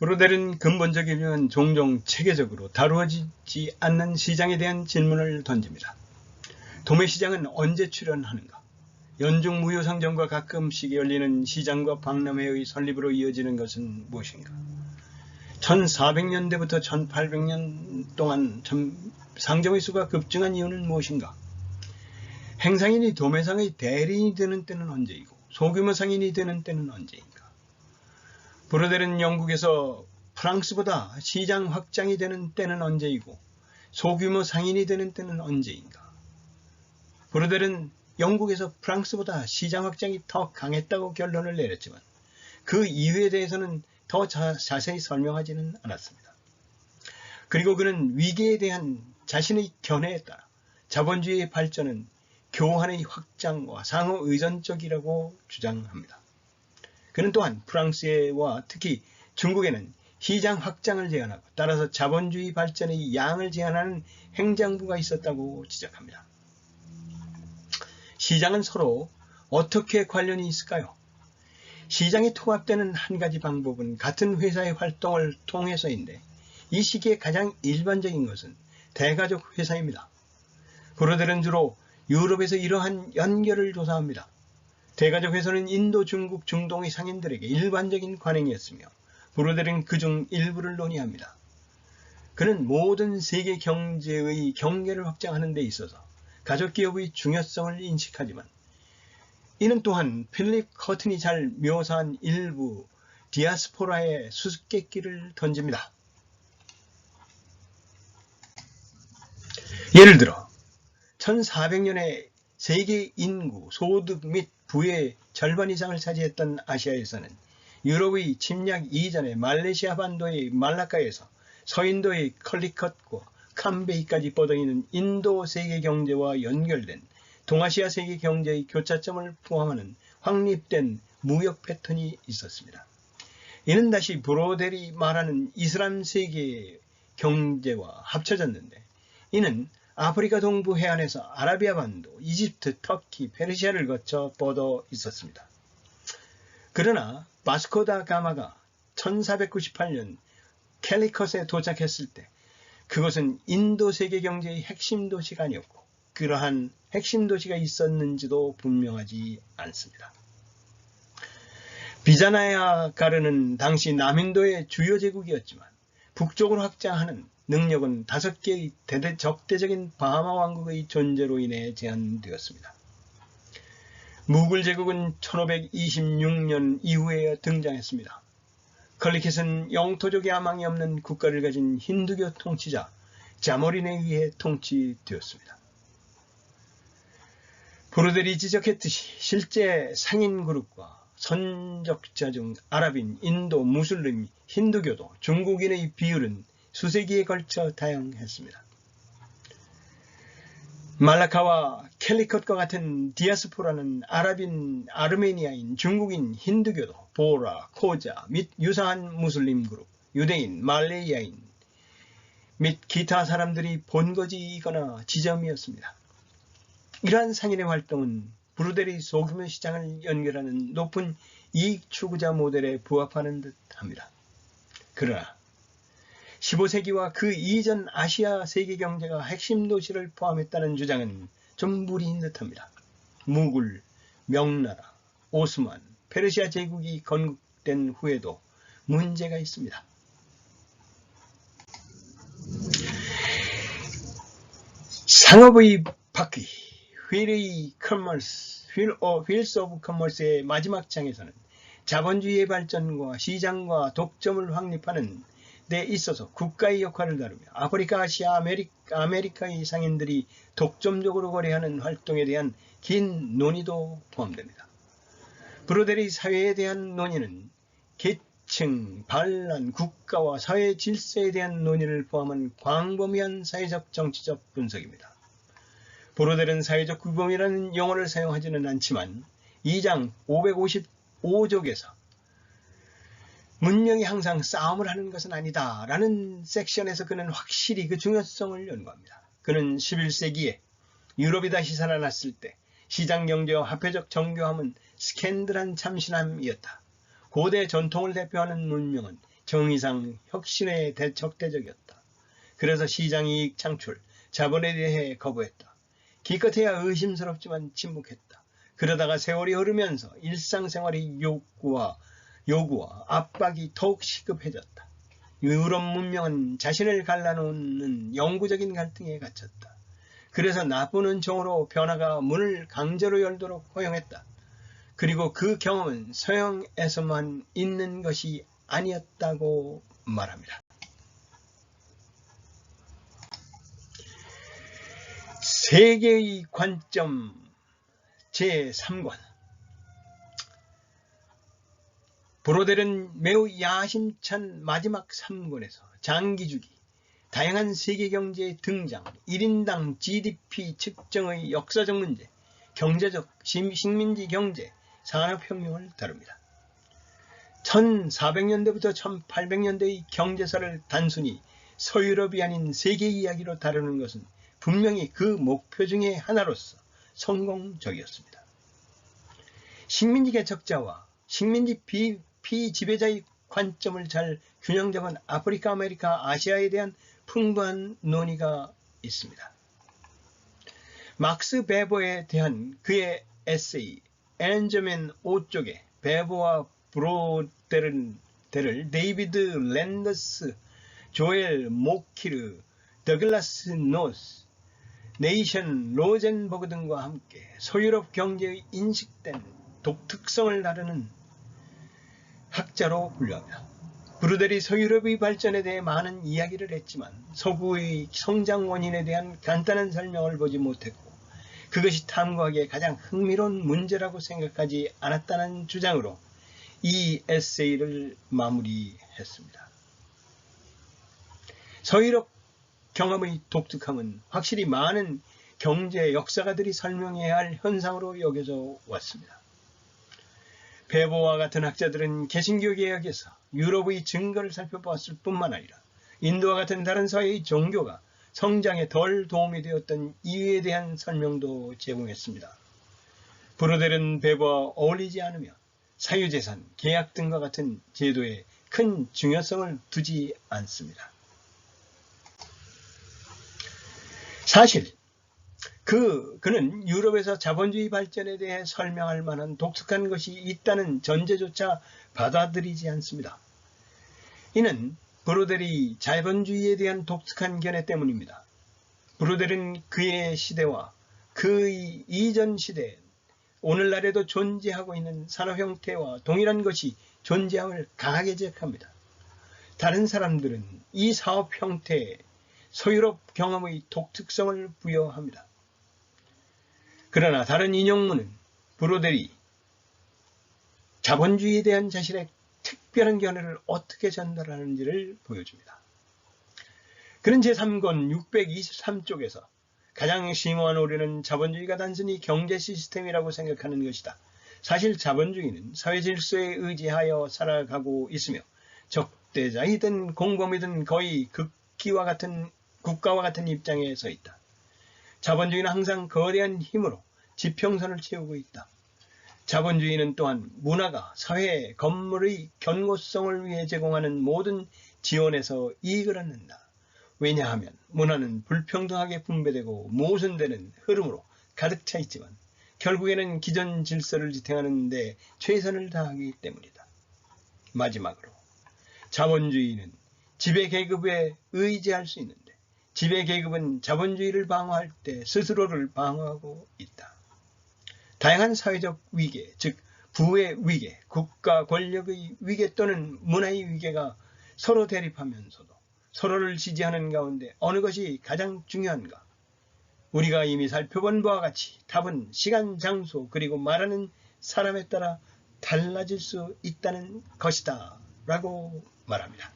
브로델은 근본적이면 종종 체계적으로 다루어지지 않는 시장에 대한 질문을 던집니다. 도매 시장은 언제 출현하는가? 연중 무효상점과 가끔씩 열리는 시장과 박람회의 설립으로 이어지는 것은 무엇인가? 1400년대부터 1800년 동안 상점의 수가 급증한 이유는 무엇인가? 행상인이 도매상의 대리인이 되는 때는 언제이고 소규모 상인이 되는 때는 언제인가? 브로델은 영국에서 프랑스보다 시장 확장이 되는 때는 언제이고 소규모 상인이 되는 때는 언제인가? 브로델은 영국에서 프랑스보다 시장 확장이 더 강했다고 결론을 내렸지만 그 이유에 대해서는 더 자, 자세히 설명하지는 않았습니다. 그리고 그는 위기에 대한 자신의 견해에 따라 자본주의의 발전은 교환의 확장과 상호 의존적이라고 주장합니다. 그는 또한 프랑스와 특히 중국에는 시장 확장을 제한하고 따라서 자본주의 발전의 양을 제한하는 행정부가 있었다고 지적합니다. 시장은 서로 어떻게 관련이 있을까요? 시장이 통합되는 한 가지 방법은 같은 회사의 활동을 통해서인데 이 시기에 가장 일반적인 것은 대가족 회사입니다. 브로델은 주로 유럽에서 이러한 연결을 조사합니다. 대가족 회사는 인도, 중국, 중동의 상인들에게 일반적인 관행이었으며 브로델은 그중 일부를 논의합니다. 그는 모든 세계 경제의 경계를 확장하는 데 있어서 가족기업의 중요성을 인식하지만 이는 또한 필립 커튼이 잘 묘사한 일부 디아스포라의 수수께끼를 던집니다. 예를 들어 1400년에 세계 인구, 소득 및 부의 절반 이상을 차지했던 아시아에서는 유럽의 침략 이전에 말레이시아 반도의 말라카에서 서인도의 컬리컷과 캄베이까지 뻗어있는 인도 세계 경제와 연결된 동아시아 세계 경제의 교차점을 포함하는 확립된 무역 패턴이 있었습니다. 이는 다시 브로델이 말하는 이슬람 세계 경제와 합쳐졌는데 이는 아프리카 동부 해안에서 아라비아 반도, 이집트, 터키, 페르시아를 거쳐 뻗어 있었습니다. 그러나 바스코다 가마가 1498년 캘리컷에 도착했을 때 그것은 인도 세계 경제의 핵심 도시가 아니었고 그러한 핵심 도시가 있었는지도 분명하지 않습니다. 비자나야 가르는 당시 남인도의 주요 제국이었지만 북쪽으로 확장하는 능력은 다섯 개의 대대 적대적인 바하마 왕국의 존재로 인해 제한되었습니다. 무굴 제국은 1526년 이후에 등장했습니다. 컬리켓은 영토적인 아망이 없는 국가를 가진 힌두교 통치자 자모린에 의해 통치되었습니다. 브루델이 지적했듯이 실제 상인 그룹과 선적자 중 아랍인, 인도, 무슬림, 힌두교도 중국인의 비율은 수세기에 걸쳐 다양했습니다. 말라카와 캘리컷과 같은 디아스포라는 아랍인, 아르메니아인, 중국인, 힌두교도, 보라, 코자 및 유사한 무슬림 그룹, 유대인, 말레이아인 및 기타 사람들이 본거지이거나 지점이었습니다. 이러한 상인의 활동은 브루델이 소규모 시장을 연결하는 높은 이익 추구자 모델에 부합하는 듯 합니다. 그러나 15세기와 그 이전 아시아 세계 경제가 핵심 도시를 포함했다는 주장은 좀 무리인 듯합니다. 무굴, 명나라, 오스만, 페르시아 제국이 건국된 후에도 문제가 있습니다. 상업의 바퀴, 휠의 커머스, 휠, 어, 휠스 오브 커머스의 마지막 장에서는 자본주의의 발전과 시장과 독점을 확립하는 데 있어서 국가의 역할을 다루며 아프리카, 아시아, 아메리카, 아메리카의 상인들이 독점적으로 거래하는 활동에 대한 긴 논의도 포함됩니다. 브로델의 사회에 대한 논의는 계층, 반란, 국가와 사회 질서에 대한 논의를 포함한 광범위한 사회적 정치적 분석입니다. 브로델은 사회적 규범이라는 용어를 사용하지는 않지만 2장 555쪽에서 문명이 항상 싸움을 하는 것은 아니다 라는 섹션에서 그는 확실히 그 중요성을 연구합니다. 그는 11세기에 유럽이 다시 살아났을 때 시장 경제와 화폐적 정교함은 스캔들한 참신함이었다. 고대 전통을 대표하는 문명은 정의상 혁신에 대적대적이었다. 그래서 시장이익 창출, 자본에 대해 거부했다. 기껏해야 의심스럽지만 침묵했다. 그러다가 세월이 흐르면서 일상생활의 요구와 요구와 압박이 더욱 시급해졌다. 유럽 문명은 자신을 갈라놓는 영구적인 갈등에 갇혔다. 그래서 나쁜 종으로 변화가 문을 강제로 열도록 허용했다. 그리고 그 경험은 서양에서만 있는 것이 아니었다고 말합니다. 세계의 관점 제3권 브로델은 매우 야심찬 마지막 3권에서 장기주기, 다양한 세계경제의 등장, 1인당 GDP 측정의 역사적 문제, 경제적 식민지 경제, 산업혁명을 다룹니다. 1400년대부터 1800년대의 경제사를 단순히 서유럽이 아닌 세계 이야기로 다루는 것은 분명히 그 목표 중의 하나로서 성공적이었습니다. 식민지 개척자와 식민지 비, 피지배자의 관점을 잘 균형 잡은 아프리카, 아메리카, 아시아에 대한 풍부한 논의가 있습니다. 막스 베버에 대한 그의 에세이 엔저맨 5쪽에 베버와 브로델을 데이비드 랜더스, 조엘 모키르, 더글라스 노스, 네이션 로젠버그 등과 함께 소유럽 경제의 인식된 독특성을 다루는 학자로 분류합니다. 브루델이 서유럽의 발전에 대해 많은 이야기를 했지만 서구의 성장 원인에 대한 간단한 설명을 보지 못했고 그것이 탐구하기에 가장 흥미로운 문제라고 생각하지 않았다는 주장으로 이 에세이를 마무리했습니다. 서유럽 경험의 독특함은 확실히 많은 경제 역사가들이 설명해야 할 현상으로 여겨져 왔습니다. 베보와 같은 학자들은 개신교 개혁에서 유럽의 증거를 살펴보았을 뿐만 아니라 인도와 같은 다른 사회의 종교가 성장에 덜 도움이 되었던 이유에 대한 설명도 제공했습니다. 브로델은 베보와 어울리지 않으며 사유재산, 계약 등과 같은 제도에 큰 중요성을 두지 않습니다. 사실 그 그는 유럽에서 자본주의 발전에 대해 설명할 만한 독특한 것이 있다는 전제조차 받아들이지 않습니다. 이는 브로델이 자본주의에 대한 독특한 견해 때문입니다. 브로델은 그의 시대와 그의 이전 시대, 오늘날에도 존재하고 있는 산업 형태와 동일한 것이 존재함을 강하게 제약합니다. 다른 사람들은 이 사업 형태에 소유럽 경험의 독특성을 부여합니다. 그러나 다른 인용문은 브로델이 자본주의에 대한 자신의 특별한 견해를 어떻게 전달하는지를 보여줍니다. 그는 제3권 623쪽에서 가장 심오한 오류는 자본주의가 단순히 경제 시스템이라고 생각하는 것이다. 사실 자본주의는 사회 질서에 의지하여 살아가고 있으며 적대자이든 공범이든 거의 극기와 같은 국가와 같은 입장에 서 있다. 자본주의는 항상 거대한 힘으로 지평선을 채우고 있다. 자본주의는 또한 문화가 사회의 건물의 견고성을 위해 제공하는 모든 지원에서 이익을 얻는다. 왜냐하면 문화는 불평등하게 분배되고 모순되는 흐름으로 가득 차 있지만 결국에는 기존 질서를 지탱하는 데 최선을 다하기 때문이다. 마지막으로 자본주의는 지배계급에 의지할 수 있는데 지배계급은 자본주의를 방어할 때 스스로를 방어하고 있다. 다양한 사회적 위계, 즉 부의 위계, 국가 권력의 위계 또는 문화의 위계가 서로 대립하면서도 서로를 지지하는 가운데 어느 것이 가장 중요한가? 우리가 이미 살펴본 바와 같이 답은 시간, 장소, 그리고 말하는 사람에 따라 달라질 수 있다는 것이다. 라고 말합니다.